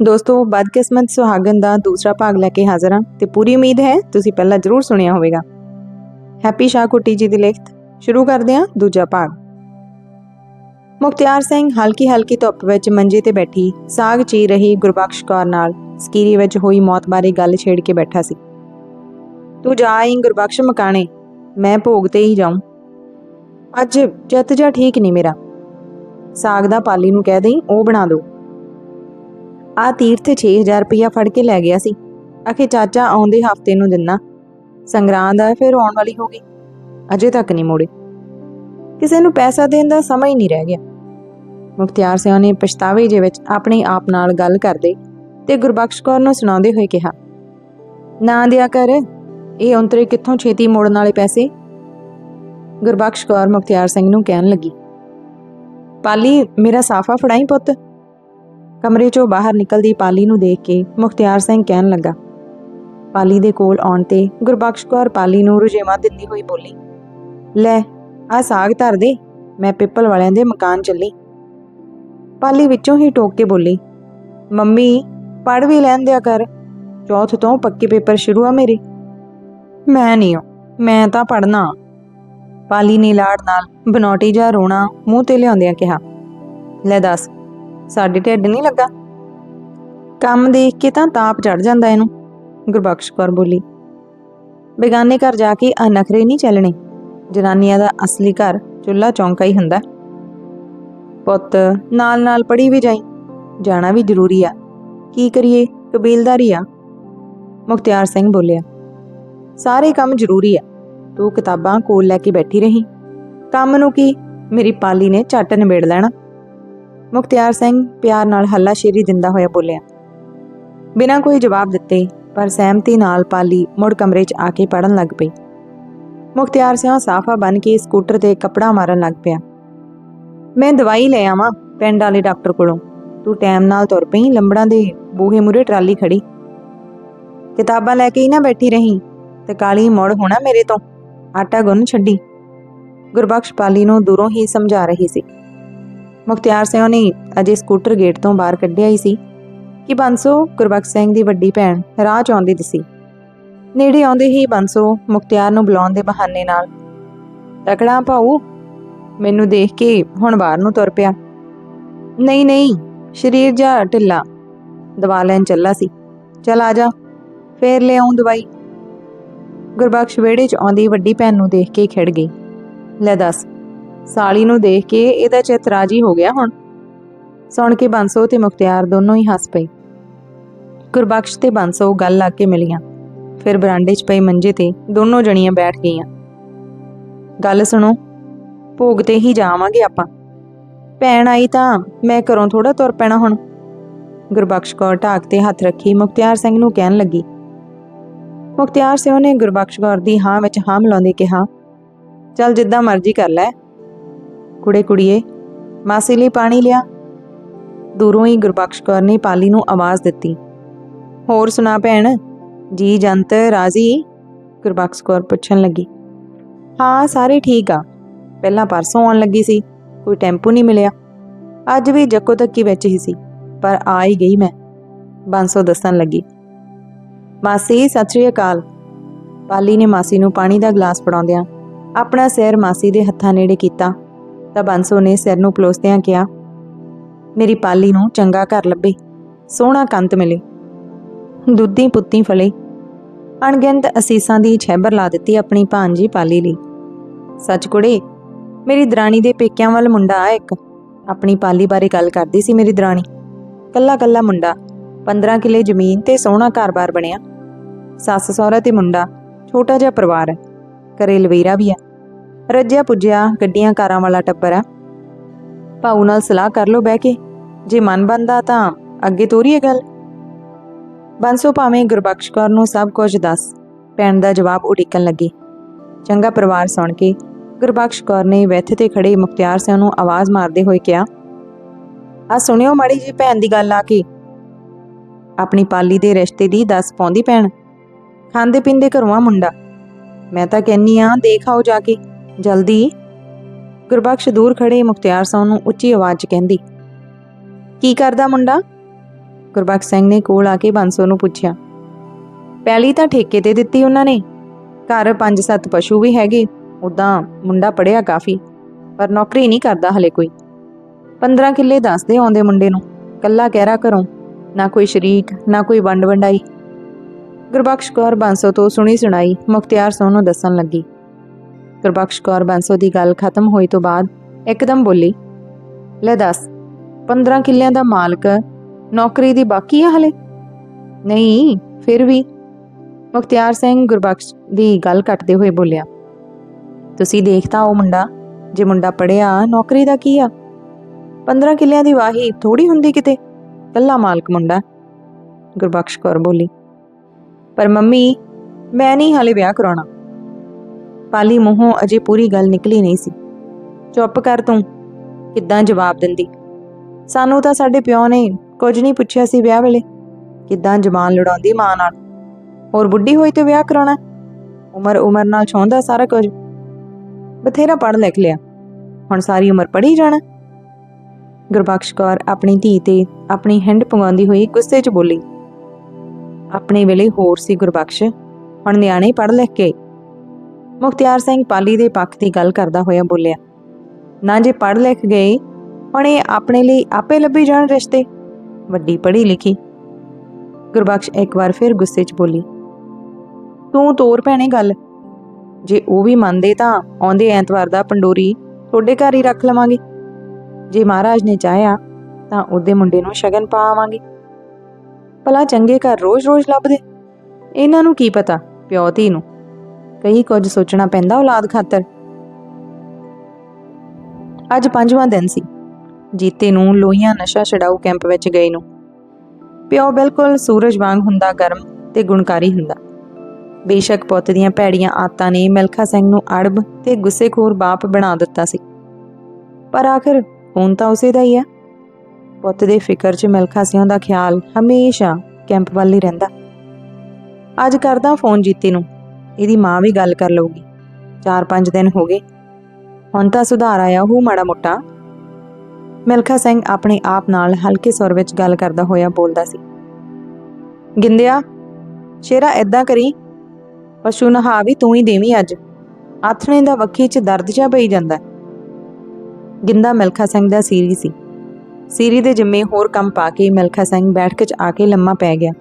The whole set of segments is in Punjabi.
ਦੋਸਤੋ, ਬਦਕਿਸਮਤ ਸੁਹਾਗਨ ਦਾ ਦੂਸਰਾ ਭਾਗ ਲੈ ਕੇ ਹਾਜ਼ਰ ਹਾਂ ਤੇ ਪੂਰੀ ਉਮੀਦ ਹੈ ਤੁਸੀਂ ਪਹਿਲਾਂ ਜ਼ਰੂਰ ਸੁਣਿਆ ਹੋਵੇਗਾ। ਹੈਪੀ ਸ਼ਾਹ ਕੁੱਟੀ ਜੀ ਦੀ ਲਿਖਤ, ਸ਼ੁਰੂ ਕਰਦੇ ਹਾਂ ਦੂਜਾ ਭਾਗ। ਮੁਖਤਿਆਰ ਸਿੰਘ ਹਲਕੀ ਹਲਕੀ ਧੁੱਪ ਵਿੱਚ ਮੰਜੇ ਤੇ ਬੈਠੀ ਸਾਗ ਚੀ ਰਹੀ ਗੁਰਬਖਸ਼ ਕੌਰ ਨਾਲ ਸਕੀਰੀ ਵਿੱਚ ਹੋਈ ਮੌਤ ਬਾਰੇ ਗੱਲ ਛੇੜ ਕੇ ਬੈਠਾ ਸੀ। ਤੂੰ ਜਾ ਗੁਰਬਖਸ਼ ਮਕਾਣੇ, ਮੈਂ ਭੋਗ ਤੇ ਹੀ ਜਾਉਂ ਅੱਜ ਜੱਤ ਜਾ ਠੀਕ ਨਹੀਂ ਮੇਰਾ। ਸਾਗ ਦਾ ਪਾਲੀ ਨੂੰ ਕਹਿ ਦੇਈ, ਉਹ ਬਣਾ ਦੋ। ਆ ਤੀਰਥ 6000 ਰੁਪਇਆ ਫੜ ਕੇ ਲੈ ਗਿਆ ਸੀ। ਆਖੇ, ਚਾਚਾ, ਆਉਂਦੇ ਹਫ਼ਤੇ ਨੂੰ ਦਿੰਨਾ ਸੰਗਰਾਂਦ ਆ, ਫਿਰ ਆਉਣ ਵਾਲੀ ਹੋ ਗਈ। ਅਜੇ ਤੱਕ ਨਹੀਂ ਮੋੜੇ। ਕਿਸੇ ਨੂੰ ਪੈਸਾ ਦੇਣ ਦਾ ਸਮਾਂ ਹੀ ਨਹੀਂ ਰਹਿ ਗਿਆ। ਮੁਖਤਿਆਰ ਸਿੰਘ ਨੇ ਪਛਤਾਵੇ ਜੇ ਵਿੱਚ ਆਪਣੇ ਆਪ ਨਾਲ ਗੱਲ ਕਰਦੇ ਤੇ ਗੁਰਬਖਸ਼ ਕੌਰ ਨੂੰ ਸੁਣਾਉਂਦੇ ਹੋਏ ਕਿਹਾ, ਨਾ ਦਿਆ ਕਰ, ਇਹ ਔਂਤਰੇ ਕਿੱਥੋਂ ਛੇਤੀ ਮੋੜਨ ਵਾਲੇ ਪੈਸੇ? ਗੁਰਬਖਸ਼ ਕੌਰ ਮੁਖਤਿਆਰ ਸਿੰਘ ਨੂੰ ਕਹਿਣ ਲੱਗੀ, ਪਾਲੀ, ਮੇਰਾ ਸਾਫਾ ਫੜਾਈ ਪੁੱਤ। ਕਮਰੇ ਚੋਂ ਬਾਹਰ ਨਿਕਲਦੀ ਪਾਲੀ ਨੂੰ ਦੇਖ ਕੇ ਮੁਖਤਿਆਰ ਸਿੰਘ ਕਹਿਣ ਲੱਗਾ, ਪਾਲੀ ਦੇ ਕੋਲ ਆਉਣ ਤੇ ਗੁਰਬਖਸ਼ ਕੌਰ ਪਾਲੀ ਨੂੰ ਰੁਝੇਵਾਂ ਦਿੰਦੀ ਹੋਈ ਬੋਲੀ, ਲੈ ਆ ਸਾਗ ਧਰ ਦੇ, ਮੈਂ ਪਿੱਪਲ ਵਾਲਿਆਂ ਦੇ ਮਕਾਨ ਚੱਲੀ। ਪਾਲੀ ਵਿੱਚੋਂ ਹੀ ਟੋਕ ਕੇ ਬੋਲੀ, ਮੰਮੀ ਪੜ ਵੀ ਲੈਣ ਦਿਆ ਕਰ, ਚੌਥ ਤੋਂ ਪੱਕੇ ਪੇਪਰ ਸ਼ੁਰੂ ਆ ਮੇਰੇ। ਮੈਂ ਨਹੀਂ ਹਾਂ ਮੈਂ ਤਾਂ ਪੜਨਾ ਪਾਲੀ ਨੇ ਲਾੜ ਨਾਲ ਬਨੌਟੀ ਜਾ ਰੋਣਾ ਮੂੰਹ ਤੇ ਲਿਆਉਂਦਿਆਂ ਕਿਹਾ, ਲੈ ਦੱਸ ਸਾਡੇ ਢਿੱਡ ਨਹੀਂ ਲੱਗਾ। ਕੰਮ ਦੇਖ ਕੇ ਤਾਂ ਤਾਪ ਚੜ ਜਾਂਦਾ ਇਹਨੂੰ, ਗੁਰਬਖਸ਼ ਕੌਰ ਬੋਲੀ। ਬੇਗਾਨੇ ਘਰ ਜਾ ਕੇ ਆ ਨਖਰੇ ਨਹੀਂ ਚੱਲਣੇ, ਜਨਾਨੀਆਂ ਦਾ ਅਸਲੀ ਘਰ ਚੁੱਲਾ ਚੌਂਕਾ ਹੀ ਹੁੰਦਾ। ਪੁੱਤ ਨਾਲ ਨਾਲ ਪੜੀ ਵੀ ਜਾਈ, ਜਾਣਾ ਵੀ ਜ਼ਰੂਰੀ ਆ। ਕੀ ਕਰੀਏ, ਕਬੀਲਦਾਰੀ ਆ। ਮੁਖਤਿਆਰ ਸਿੰਘ ਬੋਲਿਆ, ਸਾਰੇ ਕੰਮ ਜ਼ਰੂਰੀ ਆ, ਤੂੰ ਕਿਤਾਬਾਂ ਕੋਲ ਲੈ ਕੇ ਬੈਠੀ ਰਹੀ। ਕੰਮ ਨੂੰ ਕੀ, ਮੇਰੀ ਪਾਲੀ ਨੇ ਝੱਟ ਨਿਬੇੜ ਲੈਣਾ। ਮੁਖਤਿਆਰ ਸਿੰਘ ਪਿਆਰ ਨਾਲ ਹੱਲਾ ਸ਼ੇਰੀ ਦਿੰਦਾ ਹੋਇਆ ਬੋਲਿਆ, ਬਿਨਾਂ ਕੋਈ ਜਵਾਬ ਦਿੱਤੇ, ਪਰ ਸਹਿਮਤੀ ਨਾਲ ਪਾਲੀ ਮੁੜ ਕਮਰੇ 'ਚ ਆ ਕੇ ਪੜਨ ਲੱਗ ਪਈ। ਮੁਖਤਿਆਰ ਸਿੰਘ ਸਾਫਾ ਬਨ ਕੇ ਸਕੂਟਰ ਤੇ ਕੱਪੜਾ ਮਾਰਨ ਲੱਗ ਪਿਆ। ਮੈਂ ਦਵਾਈ ਲੈ ਆਵਾਂ ਪਿੰਡ ਵਾਲੇ ਡਾਕਟਰ ਕੋਲੋਂ। ਤੂੰ ਟਾਈਮ ਨਾਲ ਤੁਰ ਪਈ, ਲੰਬੜਾਂ ਦੇ ਬੂਹੇ ਮੂਰੇ ਟਰਾਲੀ ਖੜੀ ਕਿਤਾਬਾਂ ਲੈ ਕੇ ਹੀ ਨਾ ਬੈਠੀ ਰਹੀ, ਤੇ ਕਾਲੀ ਮੋੜ ਹੋਣਾ ਮੇਰੇ ਤੋਂ। ਆਟਾ ਗੁੰਨ ਛੱਡੀ। ਗੁਰਬਖਸ਼ ਪਾਲੀ ਨੂੰ ਦੂਰੋਂ ਹੀ ਸਮਝਾ ਰਹੀ ਸੀ। ਮੁਖਤਿਆਰ ਸਿੰਘ ਨੇ ਅਜੇ ਸਕੂਟਰ ਗੇਟ ਤੋਂ ਬਾਹਰ ਕੱਢਿਆ ਹੀ ਸੀ ਕਿ ਬੰਸੋ ਗੁਰਬਖਸ਼ ਸਿੰਘ ਦੀ ਵੱਡੀ ਭੈਣ ਰਾਹ ਚ ਆਉਂਦੀ ਦਿਸੀ। ਨੇੜੇ ਆਉਂਦੇ ਹੀ ਬੰਸੋ ਮੁਖਤਿਆਰ ਨੂੰ ਬੁਲਾਉਣ ਦੇ ਬਹਾਨੇ ਨਾਲ, ਤਕੜਾ ਭਾਊ, ਮੈਨੂੰ ਦੇਖ ਕੇ ਹੁਣ ਬਾਹਰ ਨੂੰ ਤੁਰ ਪਿਆ। ਨਹੀਂ ਨਹੀਂ, ਸ਼ਰੀਰ ਜਾ ਢਿੱਲਾ, ਦਵਾ ਲੈਣ ਚੱਲਾ ਸੀ। ਚਲ ਆ ਜਾ, ਫੇਰ ਲੈ ਆਉਂ ਦਵਾਈ। ਗੁਰਬਖਸ਼ ਵਿਹੜੇ 'ਚ ਆਉਂਦੀ ਵੱਡੀ ਭੈਣ ਨੂੰ ਦੇਖ ਕੇ ਖਿੜ ਗਈ। ਲੈ ਦੱਸ ਸਾਲੀ ਨੂੰ ਦੇਖ ਕੇ ਇਹਦਾ ਚਿੱਤ ਰਾਜੀ ਹੋ ਗਿਆ ਹੁਣ। ਸੁਣ ਕੇ ਬੰਸੋ ਤੇ ਮੁਖਤਿਆਰ ਦੋਨੋਂ ਹੀ ਹੱਸ ਪਏ। ਗੁਰਬਖਸ਼ ਤੇ ਬੰਸੋ ਗੱਲ ਲਾ ਕੇ ਮਿਲੀਆਂ। ਫਿਰ ਬਰਾਂਡੇ 'ਚ ਪਈ ਮੰਜੇ ਤੇ ਦੋਨੋਂ ਜਣੀਆਂ ਬੈਠ ਗਈਆਂ। ਗੱਲ ਸੁਣੋ, ਭੋਗ ਤੇ ਹੀ ਜਾਵਾਂਗੇ ਆਪਾਂ। ਭੈਣ ਆਈ ਤਾਂ ਮੈਂ ਘਰੋਂ ਥੋੜਾ ਤੁਰ ਪੈਣਾ ਹੁਣ। ਗੁਰਬਖਸ਼ ਕੌਰ ਢਾਕ ਤੇ ਹੱਥ ਰੱਖੀ ਮੁਖਤਿਆਰ ਸਿੰਘ ਨੂੰ ਕਹਿਣ ਲੱਗੀ। ਮੁਖਤਿਆਰ ਸਿੰਘ ਨੇ ਗੁਰਬਖਸ਼ ਕੌਰ ਦੀ ਹਾਂ ਵਿੱਚ ਹਾਂ ਮਿਲਾਉਂਦੇ ਕਿਹਾ, ਚੱਲ ਜਿੱਦਾਂ ਮਰਜ਼ੀ ਕਰ ਲੈ ਕੁੜੇ ਕੁੜੀਏ, ਮਾਸੀ ਲਈ ਪਾਣੀ ਲਿਆ। ਦੂਰੋਂ ਹੀ ਗੁਰਬਖਸ਼ ਕੌਰ ਨੇ ਪਾਲੀ ਨੂੰ ਆਵਾਜ਼ ਦਿੱਤੀ। ਹੋਰ ਸੁਣਾ ਭੈਣ, ਜੀ ਜੰਤ ਰਾਜ਼ੀ? ਗੁਰਬਖਸ਼ ਕੌਰ ਪੁੱਛਣ ਲੱਗੀ। ਹਾਂ, ਸਾਰੇ ਠੀਕ ਆ। ਪਹਿਲਾਂ ਪਰਸੋਂ ਆਉਣ ਲੱਗੀ ਸੀ, ਕੋਈ ਟੈਂਪੂ ਨਹੀਂ ਮਿਲਿਆ। ਅੱਜ ਵੀ ਜੱਕੋ ਤੱਕੀ ਵਿੱਚ ਹੀ ਸੀ, ਪਰ ਆ ਹੀ ਗਈ ਮੈਂ, ਬਾਂਸੋ ਦੱਸਣ ਲੱਗੀ। ਮਾਸੀ, ਸਤਿ ਸ਼੍ਰੀ ਅਕਾਲ। ਪਾਲੀ ਨੇ ਮਾਸੀ ਨੂੰ ਪਾਣੀ ਦਾ ਗਲਾਸ ਫੜਾਉਂਦਿਆਂ ਆਪਣਾ ਸਿਰ ਮਾਸੀ ਦੇ ਹੱਥਾਂ ਨੇੜੇ ਕੀਤਾ। ਤਾਂ ਬਾਂਸੋ ਨੇ ਸਿਰ ਨੂੰ ਪਲੋਸਦਿਆਂ ਕਿਹਾ, ਮੇਰੀ ਪਾਲੀ ਨੂੰ ਚੰਗਾ ਘਰ ਲੱਭੇ, ਸੋਹਣਾ ਕੰਤ ਮਿਲੇ। ਦੁੱਧੀ ਪੁੱਤੀ ਫਲੇ। ਅਣਗਿਣਤ ਅਸੀਸਾਂ ਦੀ ਛੈਬਰ ਲਾ ਦਿੱਤੀ ਆਪਣੀ ਭਾਂਜੀ ਪਾਲੀ ਲਈ। ਸੱਚ ਕੁੜੇ, ਮੇਰੀ ਦਰਾਣੀ ਦੇ ਪੇਕਿਆਂ ਵੱਲ ਮੁੰਡਾ ਆ ਇੱਕ। ਆਪਣੀ ਪਾਲੀ ਬਾਰੇ ਗੱਲ ਕਰਦੀ ਸੀ ਮੇਰੀ ਦਰਾਣੀ। ਕੱਲਾ ਕੱਲਾ ਮੁੰਡਾ 15 ਕਿੱਲੇ ਜ਼ਮੀਨ ਤੇ ਸੋਹਣਾ ਘਰ-ਬਾਰ ਬਣਿਆ। ਸੱਸ ਸਹੁਰਾ ਤੇ ਮੁੰਡਾ, ਛੋਟਾ ਜਿਹਾ ਪਰਿਵਾਰ ਹੈ। ਘਰੇ ਲਵੇਰਾ ਵੀ ਹੈ। ਰੱਜਿਆ ਪੁੱਜਿਆ ਗੱਡੀਆਂ ਕਾਰਾਂ ਵਾਲਾ ਟੱਬਰ ਹੈ ਭਾਊ ਨਾਲ ਸਲਾਹ ਕਰ ਲਓ ਬਹਿ ਕੇ। ਜੇ ਮਨ ਬੰਦਾ ਤਾਂ ਅੱਗੇ ਤੋਰੀਏ ਗੱਲ। ਬੰਸੋ ਭਾਵੇਂ ਗੁਰਬਖਸ਼ ਕੌਰ ਨੂੰ ਸਭ ਕੁਝ ਦੱਸ। ਭੈਣ ਦਾ ਜਵਾਬ ਉਡੀਕਣ ਲੱਗੀ। ਚੰਗਾ ਪਰਿਵਾਰ ਸੁਣ ਕੇ ਗੁਰਬਖਸ਼ ਕੌਰ ਨੇ ਵੈਥੇ ਤੇ ਖੜੇ ਮੁਖਤਿਆਰ ਸਿੰਘ ਨੂੰ ਆਵਾਜ਼ ਮਾਰਦੇ ਹੋਏ ਕਿਹਾ, ਆ ਸੁਣਿਓ ਮਾੜੀ ਜੀ ਭੈਣ ਦੀ ਗੱਲ ਆ ਕੇ। ਆਪਣੀ ਪਾਲੀ ਦੇ ਰਿਸ਼ਤੇ ਦੀ ਦੱਸ ਪਾਉਂਦੀ ਭੈਣ। ਖਾਂਦੇ ਪੀਂਦੇ ਘਰੋਂ ਆ ਮੁੰਡਾ। ਮੈਂ ਤਾਂ ਕਹਿੰਨੀ ਆ, ਦੇਖ ਆਓ ਜਾ ਕੇ। ਜਲਦੀ। ਗੁਰਬਖਸ਼ ਦੂਰ ਖੜੇ ਮੁਖਤਿਆਰ ਸਿੰਘ ਨੂੰ ਉੱਚੀ ਆਵਾਜ਼ 'ਚ ਕਹਿੰਦੀ, ਕੀ ਕਰਦਾ ਮੁੰਡਾ? ਗੁਰਬਖਸ਼ ਸਿੰਘ ਨੇ ਕੋਲ ਆ ਕੇ ਬੰਸੋ ਨੂੰ ਪੁੱਛਿਆ, ਪਹਿਲੀ ਤਾਂ ਠੇਕੇ ਤੇ ਦਿੱਤੀ ਉਹਨਾਂ ਨੇ। ਘਰ ਪੰਜ ਸੱਤ ਪਸ਼ੂ ਵੀ ਹੈਗੇ ਉਦਾਂ ਮੁੰਡਾ ਪੜਿਆ ਕਾਫੀ, ਪਰ ਨੌਕਰੀ ਨਹੀਂ ਕਰਦਾ ਹਲੇ ਕੋਈ। 15 ਕਿੱਲੇ ਦੱਸਦੇ ਆਉਂਦੇ ਮੁੰਡੇ ਨੂੰ, ਕੱਲਾ ਕਹਿਰਾ ਘਰੋਂ, ਨਾ ਕੋਈ ਸ਼ਰੀਕ, ਨਾ ਕੋਈ ਵੰਡ ਵੰਡਾਈ। ਗੁਰਬਖਸ਼ ਕੌਰ ਬਾਂਸੋ ਤੋਂ ਸੁਣੀ ਸੁਣਾਈ ਮੁਖਤਿਆਰ ਸਿੰਘ ਨੂੰ ਦੱਸਣ ਲੱਗੀ ਗੁਰਬਖਸ਼ ਕੌਰ ਬਾਂਸੋ ਦੀ ਗੱਲ ਖਤਮ ਹੋਈ ਤੋਂ ਬਾਅਦ ਇੱਕਦਮ ਬੋਲੀ, ਲੈ ਦੱਸ 15 ਕਿੱਲਿਆਂ ਦਾ ਮਾਲਕ ਨੌਕਰੀ ਦੀ ਬਾਕੀ ਆ ਹਲੇ? ਨਹੀਂ, ਫਿਰ ਵੀ। ਮੁਖਤਿਆਰ ਸਿੰਘ ਗੁਰਬਖਸ਼ ਦੀ ਗੱਲ ਕੱਟਦੇ ਹੋਏ ਬੋਲਿਆ, ਤੁਸੀਂ ਦੇਖਤਾ ਉਹ ਮੁੰਡਾ, ਜੇ ਮੁੰਡਾ ਪੜਿਆ ਨੌਕਰੀ ਦਾ ਕੀ ਆ? 15 ਕਿੱਲਿਆਂ ਦੀ ਵਾਹੀ ਥੋੜੀ ਹੁੰਦੀ ਕਿਤੇ? ਕੱਲਾ ਮਾਲਕ ਮੁੰਡਾ? ਗੁਰਬਖਸ਼ ਕੌਰ ਬੋਲੀ, ਪਰ ਮੰਮੀ, ਮੈਂ ਨਹੀਂ ਹਾਲੇ ਵਿਆਹ ਕਰਾਉਣਾ। ਪਾਲੀ ਮੂੰਹੋਂ ਅਜੇ ਪੂਰੀ ਗੱਲ ਨਿਕਲੀ ਨਹੀਂ ਸੀ। ਚੁੱਪ ਕਰ ਤੂੰ, ਕਿੱਦਾਂ ਜਵਾਬ ਦਿੰਦੀ? ਸਾਨੂੰ ਤਾਂ ਸਾਡੇ ਪਿਓ ਨੇ ਕੁਝ ਨਹੀਂ ਪੁੱਛਿਆ ਸੀ ਵਿਆਹ ਵੇਲੇ, ਕਿੱਦਾਂ ਜ਼ਬਾਨ ਲੜਾਉਂਦੀ ਮਾਂ ਨਾਲ? ਹੋਰ ਬੁੱਢੀ ਹੋਈ ਤੇ ਵਿਆਹ ਕਰਾਉਣਾ? ਉਮਰ ਉਮਰ ਨਾਲ ਛਾਉਂਦਾ ਸਾਰਾ ਕੁਝ। ਬਥੇਰਾ ਪੜ੍ਹ ਲਿਖ ਲਿਆ। ਹੁਣ ਸਾਰੀ ਉਮਰ ਪੜ੍ਹੀ ਜਾਣਾ? ਗੁਰਬਖਸ਼ ਕੌਰ ਆਪਣੀ ਧੀ ਤੇ ਆਪਣੀ ਹਿੰਡ ਪਵਾਉਂਦੀ ਹੋਈ ਗੁੱਸੇ 'ਚ ਬੋਲੀ। ਆਪਣੇ ਵੇਲੇ ਹੋਰ ਸੀ ਗੁਰਬਖਸ਼। ਹੁਣ ਨਿਆਣੇ ਪੜ੍ਹ ਲਿਖ ਕੇ ਮੁਖਤਿਆਰ ਸਿੰਘ ਪਾਲੀ ਦੇ ਪੱਖ ਦੀ ਗੱਲ ਕਰਦਾ ਹੋਇਆ ਬੋਲਿਆ, ਨਾ ਜੇ ਪੜ੍ਹ ਲਿਖ ਗਏ ਹੁਣ ਇਹ ਆਪਣੇ ਲਈ ਆਪੇ ਲੱਭੀ ਜਾਣ ਰਿਸ਼ਤੇ। ਵੱਡੀ ਪੜ੍ਹੀ ਲਿਖੀ। ਗੁਰਬਖਸ਼ ਇੱਕ ਵਾਰ ਫਿਰ ਗੁੱਸੇ 'ਚ ਬੋਲੀ, ਤੂੰ ਤੋਰ ਭੈਣੇ ਗੱਲ, ਜੇ ਉਹ ਵੀ ਮੰਨਦੇ ਤਾਂ ਆਉਂਦੇ ਐਤਵਾਰ ਦਾ ਪੰਡੋਰੀ ਤੁਹਾਡੇ ਘਰ ਹੀ ਰੱਖ ਲਵਾਂਗੇ। ਜੇ ਮਹਾਰਾਜ ਨੇ ਚਾਹਿਆ ਤਾਂ ਉਹਦੇ ਮੁੰਡੇ ਨੂੰ ਸ਼ਗਨ ਪਾਵਾਂਗੇ। ਭਲਾ ਚੰਗੇ ਘਰ ਰੋਜ਼-ਰੋਜ਼ ਲੱਭਦੇ। ਇਹਨਾਂ ਨੂੰ ਕੀ ਪਤਾ, ਪਿਓ ਧੀ ਨੂੰ। ਕਈ ਕੁਝ ਸੋਚਣਾ ਪੈਂਦਾ ਔਲਾਦ ਖਾਤਰ। ਅੱਜ ਪੰਜਵਾਂ ਦਿਨ ਸੀ। ਜੀਤੇ ਨੂੰ ਲੋਹੀਆਂ ਨਸ਼ਾ ਛਡਾਊ ਕੈਂਪ ਵਿੱਚ ਗਏ ਨੂੰ। ਪਿਓ ਬਿਲਕੁਲ ਸੂਰਜ ਵਾਂਗ ਹੁੰਦਾ ਗਰਮ ਤੇ ਗੁਣਕਾਰੀ ਹੁੰਦਾ। ਬੇਸ਼ੱਕ ਪੁੱਤ ਦੀਆਂ ਭੈੜੀਆਂ ਆਤਾਂ ਨੇ ਮਿਲਖਾ ਸਿੰਘ ਨੂੰ ਅੜਬ ਤੇ ਗੁੱਸੇਖੋਰ ਬਾਪ ਬਣਾ ਦਿੱਤਾ ਸੀ। ਪਰ ਆਖਰ ਹੁਣ ਤਾਂ ਉਸੇ ਦਾ ਹੀ ਆ ਪੁੱਤ ਦੇ ਫਿਕਰ 'ਚ ਮਿਲਖਾ ਸਿੰਘ ਦਾ ਖਿਆਲ ਹਮੇਸ਼ਾ ਕੈਂਪ ਵੱਲ ਹੀ ਰਹਿੰਦਾ। ਅੱਜ ਕਰਦਾ ਫੋਨ ਜੀਤੇ ਨੂੰ। ਇਹਦੀ ਮਾਂ ਵੀ ਗੱਲ ਕਰ ਲਊਗੀ। 4-5 ਦਿਨ ਹੋ ਗਏ। ਹੁਣ ਤਾਂ ਸੁਧਾਰ ਆਇਆ। ਉਹ ਮਾੜਾ ਮੋਟਾ। ਮਿਲਖਾ ਸਿੰਘ ਆਪਣੇ ਆਪ ਨਾਲ ਹਲਕੇ ਸੁਰ ਵਿੱਚ ਗੱਲ ਕਰਦਾ ਹੋਇਆ ਬੋਲਦਾ ਸੀ। ਗਿੰਦਿਆ, ਸ਼ੇਰਾ ਐਦਾਂ ਕਰੀ। ਪਸ਼ੂ ਨਹਾ ਵੀ ਤੂੰ ਹੀ ਦੇਵੀਂ ਅੱਜ। ਆਥਣੇ ਦਾ ਵੱਖੀ 'ਚ ਦਰਦ ਜਾ ਪਈ ਜਾਂਦਾ। ਗਿੰਦਾ ਮਿਲਖਾ ਸਿੰਘ ਦਾ ਸੀਰੀ ਸੀ। ਸੀਰੀ ਦੇ ਜਿੰਮੇ ਹੋਰ ਕੰਮ ਪਾ ਕੇ ਮਿਲਖਾ ਸਿੰਘ ਬੈਠਕ 'ਚ ਆ ਕੇ ਲੰਮਾ ਪੈ ਗਿਆ।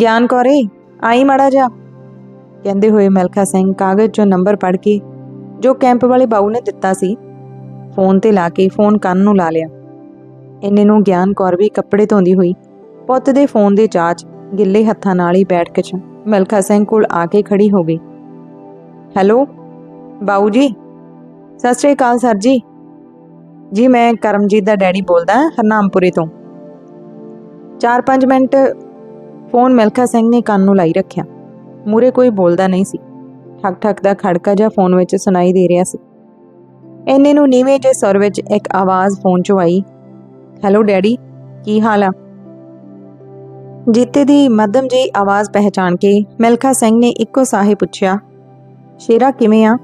ਗਿਆਨ ਕੌਰੇ, ਆਈ ਮਾੜਾ ਜਾ ਕਹਿੰਦੇ ਹੋਏ ਮਿਲਖਾ ਸਿੰਘ ਕਾਗਜ਼ 'ਚੋਂ ਨੰਬਰ ਪੜ੍ਹ ਕੇ ਜੋ ਕੈਂਪ ਵਾਲੇ ਬਾਊ ਨੇ ਦਿੱਤਾ ਸੀ, ਫੋਨ ਤੇ ਲਾ ਕੇ ਫੋਨ ਕੰਨ ਨੂੰ ਲਾ ਲਿਆ। ਇੰਨੇ ਨੂੰ ਗਿਆਨ ਕੌਰ ਵੀ ਕੱਪੜੇ ਧੋਂਦੀ ਹੋਈ, ਪੁੱਤ ਦੇ ਫੋਨ ਦੇ ਚਾਚ ਗਿੱਲੇ ਹੱਥਾਂ ਨਾਲ ਹੀ ਬੈਠ ਕੇ ਮਿਲਖਾ ਸਿੰਘ ਕੋਲ ਆ ਕੇ ਖੜੀ ਹੋ ਗਈ। ਹੈਲੋ, ਬਾਊ ਜੀ, ਸਤਿ ਸ਼੍ਰੀ ਅਕਾਲ ਸਰ ਜੀ। ਜੀ, ਮੈਂ ਕਰਮਜੀਤ ਦਾ ਡੈਡੀ ਬੋਲਦਾ, ਹਰਨਾਮਪੁਰੇ ਤੋਂ। 4-5 ਮਿੰਟ, ਫੋਨ ਮਿਲਖਾ ਸਿੰਘ ਨੇ ਕੰਨ ਨੂੰ ਲਾਈ ਰੱਖਿਆ। ਮੂਰੇ ਕੋਈ ਬੋਲਦਾ ਨਹੀਂ ਸੀ। ਠਕ ਠਕ ਦਾ ਖੜਕਾ ਜਿਹਾ ਫੋਨ ਵਿੱਚ ਸੁਣਾਈ ਦੇ ਰਿਹਾ ਸੀ। ਇੰਨੇ ਨੂੰ ਨੀਵੇਂ ਜਿਹੇ ਸੁਰ ਵਿੱਚ ਇੱਕ ਆਵਾਜ਼ ਫੋਨ 'ਚੋਂ ਆਈ ਹੈਲੋ ਡੈਡੀ ਕੀ ਹਾਲ ਆ? ਜੀਤੇ ਦੀ ਮੱਧਮ ਜਿਹੀ ਆਵਾਜ਼ ਪਹਿਚਾਨ ਕੇ ਮਿਲਖਾ ਸਿੰਘ ਨੇ ਇੱਕੋ ਸਾਹੇ ਪੁੱਛਿਆ, ਸ਼ੇਰਾ ਕਿਵੇਂ ਆ?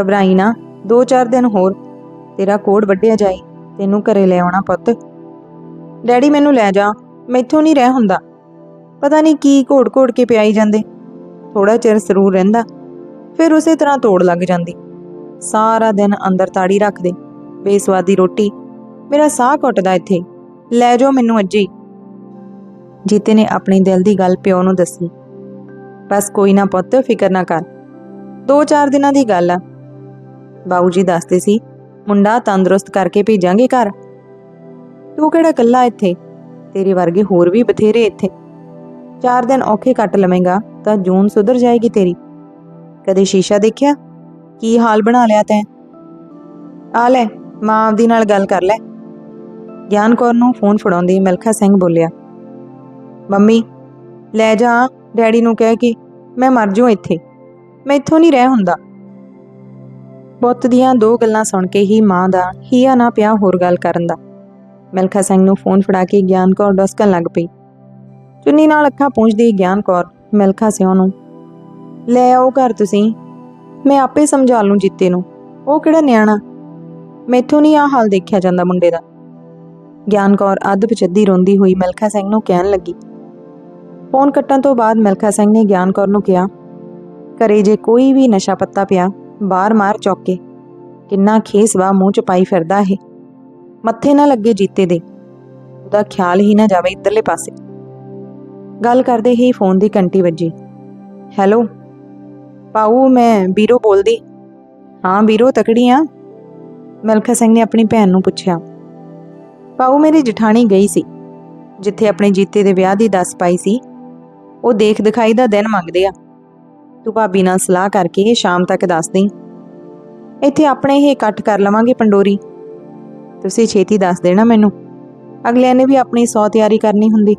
ਘਬਰਾਈ ਨਾ, ਦੋ ਚਾਰ ਦਿਨ ਹੋਰ, ਤੇਰਾ ਕੋਡ ਵੱਢਿਆ ਜਾਏ, ਤੈਨੂੰ ਘਰੇ ਲੈ ਆਉਣਾ ਪੁੱਤ। ਡੈਡੀ ਮੈਨੂੰ ਲੈ ਜਾ, ਮੈਥੋਂ ਨਹੀਂ ਰਹਿ ਹੁੰਦਾ। ਪਤਾ ਨਹੀਂ ਕੀ ਘੋੜ-ਘੋੜ ਕੇ ਪਿਆਈ ਜਾਂਦੇ। ਥੋੜਾ ਚਿਰ ਸਰੂਰ ਰਹਿੰਦਾ, ਫਿਰ ਉਸੇ ਤਰ੍ਹਾਂ ਤੋੜ ਲੱਗ ਜਾਂਦੀ। ਸਾਰਾ ਦਿਨ ਅੰਦਰ ਤਾੜੀ ਰੱਖਦੇ, ਬੇਸਵਾਦੀ ਰੋਟੀ, ਮੇਰਾ ਸਾਹ ਘੁੱਟਦਾ ਇੱਥੇ, ਲੈ ਜਾਓ ਮੈਨੂੰ ਅੱਜ। ਹੀ ਜੀਤੇ ਨੇ ਆਪਣੀ ਦਿਲ ਦੀ ਗੱਲ ਪਿਓ ਨੂੰ ਦੱਸੀ। ਬਸ ਕੋਈ ਨਾ ਪੁੱਤ, ਫਿਕਰ ਨਾ ਕਰ, ਦੋ ਚਾਰ ਦਿਨਾਂ ਦੀ ਗੱਲ ਆ। ਬਾਊ ਜੀ ਦੱਸਦੇ ਸੀ, ਮੁੰਡਾ ਤੰਦਰੁਸਤ ਕਰਕੇ ਭੇਜਾਂਗੇ ਘਰ। ਤੂੰ ਕਿਹੜਾ ਇਕੱਲਾ ਇੱਥੇ, ਤੇਰੇ ਵਰਗੇ ਹੋਰ ਵੀ ਬਥੇਰੇ ਇੱਥੇ। ਚਾਰ ਦਿਨ ਔਖੇ ਕੱਟ ਲਵੇਂਗਾ, ਤਾਂ ਜੂਨ ਸੁਧਰ ਜਾਏਗੀ ਤੇਰੀ। ਕਦੇ ਸ਼ੀਸ਼ਾ ਦੇਖਿਆ? ਕੀ ਹਾਲ ਬਣਾ ਲਿਆ ਤੈਂ? ਆ ਲੈ, ਮਾਂ ਆਪਦੀ ਨਾਲ ਗੱਲ ਕਰ ਲੈ। ਗਿਆਨ ਕੌਰ ਨੂੰ ਫੋਨ ਫੜਾਉਂਦੀ ਮਿਲਖਾ ਸਿੰਘ ਬੋਲਿਆ, ਮੰਮੀ, ਲੈ ਜਾ, ਡੈਡੀ ਨੂੰ ਕਹਿ ਕੇ ਮੈਂ ਮਰ ਜਾਉ ਇੱਥੇ। ਮੈਂ ਇੱਥੋਂ ਨਹੀਂ ਰਹਿ ਹੁੰਦਾ। ਪੁੱਤ ਦੀਆਂ ਦੋ ਗੱਲਾਂ ਸੁਣ ਕੇ ਹੀ ਮਾਂ ਦਾ ਹੀਆ ਨਾ ਪਿਆ ਹੋਰ ਗੱਲ ਕਰਨ ਦਾ। ਮਿਲਖਾ ਸਿੰਘ ਨੂੰ ਫੋਨ ਫੜਾ ਕੇ ਗਿਆਨ ਕੌਰ ਡਸਕਣ ਲੱਗ ਪਈ। ਚੁੰਨੀ ਨਾਲ ਅੱਖਾਂ ਪੂੰਝਦੀ ਗਿਆਨ ਕੌਰ ਮਿਲਖਾ ਸਿਉ ਨੂੰ ਲੈ ਆਓ ਘਰ ਤੁਸੀਂ, ਮੈਂ ਆਪੇ ਸਮਝਾ ਲੂੰ ਜੀਤੇ ਨੂੰ, ਉਹ ਕਿਹੜਾ ਨਿਆਣਾ? ਮੈਥੋਂ ਨਹੀਂ ਆ ਹਾਲ ਦੇਖਿਆ ਜਾਂਦਾ ਮੁੰਡੇ ਦਾ। ਗਿਆਨ ਕੌਰ ਅੱਧ ਪਚੱਦੀ ਰੋਂਦੀ ਹੋਈ ਮਿਲਖਾ ਸਿੰਘ ਨੂੰ ਕਹਿਣ ਲੱਗੀ। ਫੋਨ ਕੱਟਣ ਤੋਂ ਬਾਅਦ ਮਿਲਖਾ ਸਿੰਘ ਨੇ ਗਿਆਨ ਕੌਰ ਨੂੰ ਕਿਹਾ, ਘਰੇ ਜੇ ਕੋਈ ਵੀ ਨਸ਼ਾ ਪੱਤਾ ਪਿਆ ਬਾਹਰ ਮਾਰ ਚੌਕੇ। ਕੇ ਕਿੰਨਾ ਖੇਸਵਾ ਮੂੰਹ ਚ ਪਾਈ ਫਿਰਦਾ ਇਹ। ਮੱਥੇ ਨਾ ਲੱਗੇ ਜੀਤੇ ਦੇ। ਉਹਦਾ ਖਿਆਲ ਹੀ ਨਾ ਜਾਵੇ ਇੱਧਰਲੇ ਪਾਸੇ। ਗੱਲ ਕਰਦੇ ਹੀ ਫੋਨ ਦੀ ਘੰਟੀ ਵੱਜੀ। ਹੈਲੋ ਪਾਉ ਮੈਂ ਵੀਰੋ ਬੋਲਦੀ। ਹਾਂ ਵੀਰੋ ਤਕੜੀ ਆ? ਮਿਲਖਾ ਸਿੰਘ ਨੇ ਆਪਣੀ ਭੈਣ ਨੂੰ ਪੁੱਛਿਆ। ਪਾਉ ਮੇਰੀ ਜਠਾਣੀ ਗਈ ਸੀ, ਜਿੱਥੇ ਆਪਣੇ ਜੀਤੇ ਦੇ ਵਿਆਹ ਦੀ ਦੱਸ ਪਾਈ ਸੀ। ਉਹ ਦੇਖ ਦਿਖਾਈ ਦਾ ਦਿਨ ਮੰਗਦੇ ਆ। ਤੂੰ ਭਾਬੀ ਨਾਲ ਸਲਾਹ ਕਰਕੇ ਸ਼ਾਮ ਤੱਕ ਦੱਸ ਦੇਈਂ ਇੱਥੇ ਆਪਣੇ ਹੀ ਇਕੱਠ ਕਰ ਲਵਾਂਗੇ, ਪੰਡੋਰੀ। ਤੁਸੀਂ ਛੇਤੀ ਦੱਸ ਦੇਣਾ ਮੈਨੂੰ। ਅਗਲਿਆਂ ਨੇ ਵੀ ਆਪਣੀ ਸੌ ਤਿਆਰੀ ਕਰਨੀ ਹੁੰਦੀ।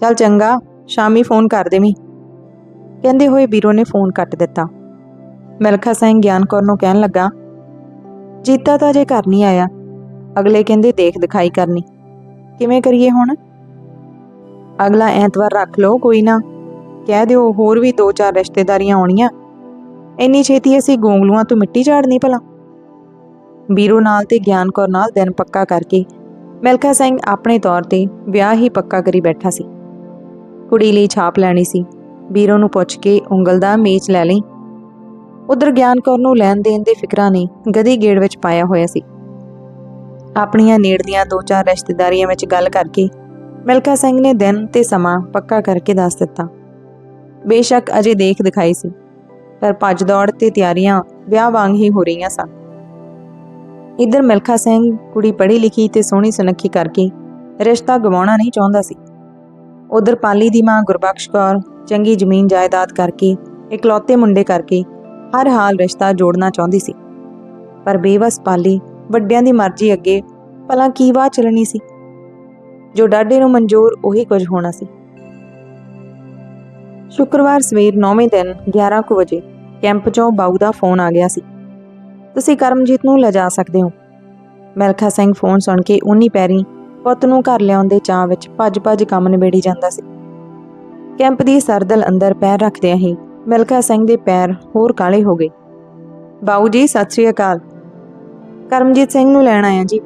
ਚੱਲ ਚੰਗਾ, ਸ਼ਾਮੀ ਫੋਨ ਕਰ ਦੇਵੀਂ ਕਹਿੰਦੇ ਹੋਏ ਵੀਰੋ ਨੇ ਫੋਨ ਕੱਟ ਦਿੱਤਾ। ਮਿਲਖਾ ਸਿੰਘ ਗਿਆਨ ਕੌਰ ਨੂੰ ਕਹਿਣ ਲੱਗਾ, ਜੀਤਾ ਤਾਂ ਜੇ ਘਰ ਨਹੀਂ ਆਇਆ। ਅਗਲੇ ਕਹਿੰਦੇ, ਦੇਖ ਦਿਖਾਈ ਕਰਨੀ। ਕਿਵੇਂ ਕਰੀਏ ਹੁਣ? ਅਗਲਾ ਐਤਵਾਰ ਰੱਖ ਲਓ, ਕੋਈ ਨਾ। ਕਹਿ ਦਿਓ, ਹੋਰ ਵੀ ਦੋ ਚਾਰ ਰਿਸ਼ਤੇਦਾਰੀਆਂ ਆਉਣੀਆਂ। ਇੰਨੀ ਛੇਤੀ ਅਸੀਂ ਗੋਂਗਲੂਆਂ ਤੋਂ ਮਿੱਟੀ ਝਾੜਨੀ ਭਲਾ? ਵੀਰੋ ਨਾਲ ਤੇ ਗਿਆਨ ਕੌਰ ਨਾਲ ਦਿਨ ਪੱਕਾ ਕਰਕੇ ਮਿਲਖਾ ਸਿੰਘ ਆਪਣੇ ਤੌਰ ਤੇ ਵਿਆਹ ਹੀ ਪੱਕਾ ਕਰੀ ਬੈਠਾ ਸੀ। ਕੁੜੀ ਲਈ ਛਾਪ ਲੈਣੀ ਸੀ। ਵੀਰੋ ਨੂੰ ਪੁੱਛ ਕੇ ਉਂਗਲ ਦਾ ਮੇਚ ਲੈ ਲਈ। ਉਧਰ ਗਿਆਨ ਕੌਰ ਨੂੰ ਲੈਣ ਦੇਣ ਦੇ ਫਿਕਰਾਂ ਨੇ ਗਦੀ ਗੇੜ ਵਿੱਚ ਪਾਇਆ ਹੋਇਆ ਸੀ। ਆਪਣੀਆਂ ਨੇੜਦੀਆਂ ਦੋ ਚਾਰ ਰਿਸ਼ਤੇਦਾਰੀਆਂ ਵਿੱਚ ਗੱਲ ਕਰਕੇ ਮਿਲਖਾ ਸਿੰਘ ਨੇ ਦਿਨ ਤੇ ਸਮਾਂ ਪੱਕਾ ਕਰਕੇ ਦੱਸ ਦਿੱਤਾ। ਬੇਸ਼ੱਕ ਅਜੇ ਦੇਖ ਦਿਖਾਈ ਸੀ, ਪਰ ਭੱਜ ਦੌੜ ਤੇ ਤਿਆਰੀਆਂ ਵਿਆਹ ਵਾਂਗ ਹੀ ਹੋ ਰਹੀਆਂ ਸਨ। ਇੱਧਰ ਮਿਲਖਾ ਸਿੰਘ ਕੁੜੀ ਪੜ੍ਹੀ ਲਿਖੀ ਤੇ ਸੋਹਣੀ ਸੁਨੱਖੀ ਕਰਕੇ ਰਿਸ਼ਤਾ ਗਵਾਉਣਾ ਨਹੀਂ ਚਾਹੁੰਦਾ ਸੀ। ਉਧਰ ਪਾਲੀ ਦੀ ਮਾਂ ਗੁਰਬਖਸ਼ ਕੌਰ ਚੰਗੀ ਜ਼ਮੀਨ ਜਾਇਦਾਦ ਕਰਕੇ, ਇਕਲੌਤੇ ਮੁੰਡੇ ਕਰਕੇ ਹਰ ਹਾਲ ਰਿਸ਼ਤਾ ਜੋੜਨਾ ਚਾਹੁੰਦੀ ਸੀ। ਪਰ ਬੇਵਸ ਪਾਲੀ ਵੱਡਿਆਂ ਦੀ ਮਰਜ਼ੀ ਅੱਗੇ ਭਲਾ ਕੀ ਵਾਹ ਚੱਲਣੀ ਸੀ? ਜੋ ਡਾਡੇ ਨੂੰ ਮਨਜ਼ੂਰ ਉਹੀ ਕੁਝ ਹੋਣਾ ਸੀ। ਸ਼ੁੱਕਰਵਾਰ ਸਵੇਰ 9ਵੇਂ ਦਿਨ 11 ਕੁ ਵਜੇ ਕੈਂਪ 'ਚੋਂ ਬਾਊ ਦਾ ਫੋਨ ਆ ਗਿਆ ਸੀ। ਤੁਸੀਂ ਕਰਮਜੀਤ ਨੂੰ ਲਿਜਾ ਸਕਦੇ ਹੋ? ਮਿਲਖਾ ਸਿੰਘ ਫੋਨ ਸੁਣ ਕੇ ਉਨੀ ਪੈਰੀ ਪੁੱਤ ਨੂੰ ਘਰ ਲਿਆਉਣ ਦੇ ਚਾਹ ਵਿੱਚ ਭੱਜ-ਭੱਜ ਕੰਮ ਨਿਬੇੜੀ ਜਾਂਦਾ ਸੀ। ਕੈਂਪ ਦੀ ਸਰਦਲ ਅੰਦਰ ਪੈਰ ਰੱਖਦਿਆਂ ਹੀ ਮਿਲਖਾ ਸਿੰਘ ਦੇ ਪੈਰ ਹੋਰ ਕਾਲੇ ਹੋ ਗਏ। ਬਾਊ ਜੀ, ਸਤਿ ਸ੍ਰੀ ਅਕਾਲ। ਕਰਮਜੀਤ ਸਿੰਘ ਨੂੰ ਲੈਣ ਆਇਆ ਜੀ।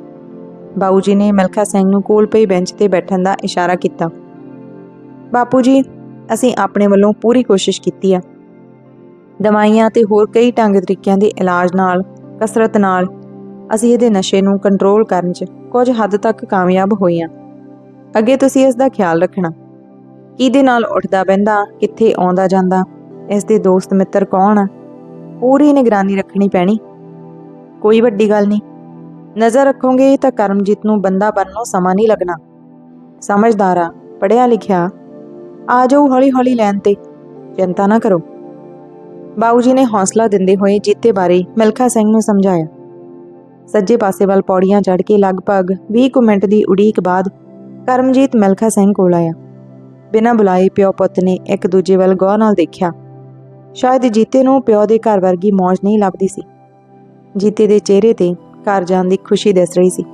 ਬਾਊ ਜੀ ਨੇ ਮਿਲਖਾ ਸਿੰਘ ਨੂੰ ਕੋਲ ਪਈ ਬੈਂਚ ਤੇ ਬੈਠਣ ਦਾ ਇਸ਼ਾਰਾ ਕੀਤਾ। ਬਾਪੂ ਜੀ, ਅਸੀਂ ਆਪਣੇ ਵੱਲੋਂ ਪੂਰੀ ਕੋਸ਼ਿਸ਼ ਕੀਤੀ ਆ। ਦਵਾਈਆਂ ਤੇ ਹੋਰ ਕਈ ਢੰਗ ਤਰੀਕਿਆਂ ਦੇ ਇਲਾਜ ਨਾਲ, ਕਸਰਤ ਨਾਲ ਅਸੀਂ ਇਹਦੇ ਨਸ਼ੇ ਨੂੰ ਕੰਟਰੋਲ ਕਰਨ 'ਚ ਕੁਝ ਹੱਦ ਤੱਕ ਕਾਮਯਾਬ ਹੋਏ ਹਾਂ ਅੱਗੇ ਤੁਸੀਂ ਇਸ ਦਾ ਖਿਆਲ ਰੱਖਣਾ। ਕਿਹਦੇ ਨਾਲ ਉੱਠਦਾ ਬਹਿੰਦਾ, ਕਿੱਥੇ ਆਉਂਦਾ ਜਾਂਦਾ, ਇਸ ਦੇ ਦੋਸਤ ਮਿੱਤਰ ਕੌਣ ਆ? ਪੂਰੀ ਨਿਗਰਾਨੀ ਰੱਖਣੀ ਪੈਣੀ। ਕੋਈ ਵੱਡੀ ਗੱਲ ਨਹੀਂ। ਨਜ਼ਰ ਰੱਖੋਗੇ ਤਾਂ ਕਰਮਜੀਤ ਨੂੰ ਬੰਦਾ ਬਣਨ ਨੂੰ ਸਮਾਂ ਨਹੀਂ ਲੱਗਣਾ। ਸਮਝਦਾਰ ਆ ਪੜਿਆ ਲਿਖਿਆ। ਆ ਜਾਓ ਹੌਲੀ ਹੌਲੀ ਲੈਣ ਤੇ। ਚਿੰਤਾ ਨਾ ਕਰੋ। ਬਾਊ ਜੀ ਨੇ ਹੌਸਲਾ ਦਿੰਦੇ ਹੋਏ ਜੀਤੇ ਬਾਰੇ ਮਿਲਖਾ ਸਿੰਘ ਨੂੰ ਸਮਝਾਇਆ। ਸੱਜੇ ਪਾਸੇ ਵੱਲ ਪੌੜੀਆਂ ਚੜ੍ਹ ਕੇ ਲਗਭਗ 20 ਕੁ ਮਿੰਟ ਦੀ ਉਡੀਕ ਬਾਅਦ ਕਰਮਜੀਤ ਮਿਲਖਾ ਸਿੰਘ ਕੋਲ ਆਇਆ। ਬਿਨਾਂ ਬੁਲਾਏ ਪਿਓ ਪੁੱਤ ਨੇ ਇੱਕ ਦੂਜੇ ਵੱਲ ਗੌਰ ਨਾਲ ਦੇਖਿਆ। ਸ਼ਾਇਦ ਜੀਤੇ ਨੂੰ ਪਿਓ ਦੇ ਘਰ ਵਰਗੀ ਮੌਜ ਨਹੀਂ ਲੱਭਦੀ ਸੀ। ਜੀਤੇ ਦੇ ਚਿਹਰੇ ਤੇ ਘਰ ਜਾਣ ਦੀ ਖੁਸ਼ੀ ਦਿਸ ਰਹੀ ਸੀ।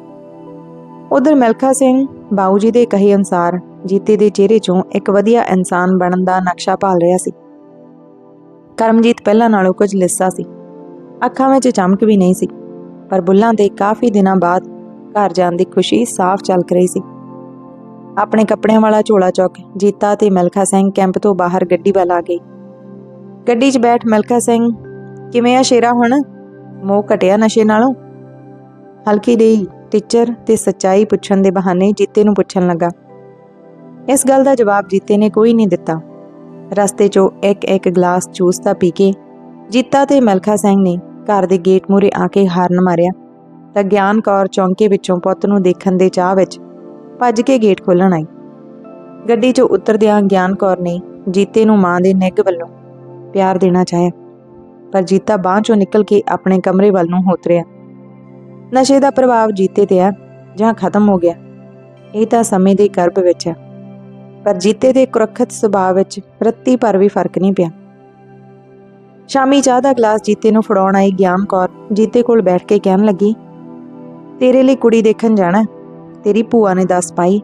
ਉਧਰ ਮਿਲਖਾ ਸਿੰਘ ਬਾਊ ਜੀ ਦੇ ਕਹੇ ਅਨਸਾਰ ਜੀਤੇ ਦੇ ਚਿਹਰੇ 'ਚੋਂ ਇੱਕ ਵਧੀਆ ਇਨਸਾਨ ਬਣਨ ਦਾ ਨਕਸ਼ਾ ਭਾਲ ਰਿਹਾ ਸੀ। ਕਰਮਜੀਤ ਪਹਿਲਾਂ ਨਾਲੋਂ ਕੁਝ ਲਿੱਸਾ ਸੀ। ਅੱਖਾਂ ਵਿੱਚ ਚਮਕ ਵੀ ਨਹੀਂ ਸੀ। ਪਰ ਬੁੱਲਾਂ ਦੇ ਕਾਫੀ ਦਿਨਾਂ ਬਾਅਦ ਘਰ ਜਾਣ ਦੀ ਖੁਸ਼ੀ ਸਾਫ਼ ਝਲਕ ਰਹੀ ਸੀ। ਆਪਣੇ ਕੱਪੜਿਆਂ ਵਾਲਾ ਝੋਲਾ ਚੌਕ ਜੀਤਾ ਤੇ ਮਲਖਾ ਸਿੰਘ ਕੈਂਪ ਤੋਂ ਬਾਹਰ ਗੱਡੀ ਵੱਲ ਆ ਗਏ। ਗੱਡੀ 'ਚ ਬੈਠ ਮਲਖਾ ਸਿੰਘ, ਕਿਵੇਂ ਆ ਸ਼ੇਰਾ ਹੁਣ? ਮੋਹ ਘਟਿਆ ਨਸ਼ੇ ਨਾਲੋਂ? ਹਲਕੀ ਦੇਈ ਟੀਚਰ ਤੇ ਸੱਚਾਈ ਪੁੱਛਣ ਦੇ ਬਹਾਨੇ ਜੀਤੇ ਨੂੰ ਪੁੱਛਣ ਲੱਗਾ। ਇਸ ਗੱਲ ਦਾ ਜਵਾਬ ਜੀਤੇ ਨੇ ਕੋਈ ਨਹੀਂ ਦਿੱਤਾ। ਰਸਤੇ 'ਚੋਂ ਇੱਕ ਇੱਕ ਗਲਾਸ ਜੂਸ ਦਾ ਪੀ ਕੇ ਜੀਤਾ ਤੇ ਮਲਖਾ ਸਿੰਘ ਨੇ ਘਰ ਦੇ ਗੇਟ ਮੂਰੇ ਆ ਕੇ ਹਾਰਨ ਮਾਰਿਆ। ਤਾਂ ਗਿਆਨ ਕੌਰ ਚੌਂਕੇ ਵਿੱਚੋਂ ਪੁੱਤ ਨੂੰ ਦੇਖਣ ਦੇ ਚਾਹ ਵਿੱਚ ਭੱਜ ਕੇ ਗੇਟ ਖੋਲਣ ਆਈ। ਗੱਡੀ 'ਚੋਂ ਉਤਰਦਿਆਂ ਗਿਆਨ ਕੌਰ ਨੇ ਜੀਤੇ ਨੂੰ ਮਾਂ ਦੇ ਨਿੱਘ ਵੱਲੋਂ ਪਿਆਰ ਦੇਣਾ ਚਾਹਿਆ। ਪਰ ਜੀਤਾ ਬਾਂਹ 'ਚੋਂ ਨਿਕਲ ਕੇ ਆਪਣੇ ਕਮਰੇ ਵੱਲ ਨੂੰ ਹੋਤਰਿਆ। ਨਸ਼ੇ ਦਾ ਪ੍ਰਭਾਵ ਜੀਤੇ ਤੇ ਆ ਜਾਂ ਖਤਮ ਹੋ ਗਿਆ, ਇਹ ਤਾਂ ਸਮੇਂ ਦੇ ਗਰਭ ਵਿੱਚ ਹੈ ਪਰ ਜੀਤੇ ਦੇ ਕੁਰੱਖਤ ਸੁਭਾਅ ਵਿੱਚ ਰੱਤੀ ਪਰ ਵੀ ਫ਼ਰਕ ਨਹੀਂ ਪਿਆ। ਸ਼ਾਮੀ ਚਾਹ ਦਾ ਗਲਾਸ ਜੀਤੇ ਨੂੰ ਫੜਾਉਣ ਆਈ ਗਿਆਨ ਕੌਰ, ਜੀਤੇ ਕੋਲ ਬੈਠ ਕੇ ਕਹਿਣ ਲੱਗੀ, ਤੇਰੇ ਲਈ ਕੁੜੀ ਦੇਖਣ ਜਾਣਾ, ਤੇਰੀ ਭੂਆ ਨੇ ਦੱਸ ਪਾਈ।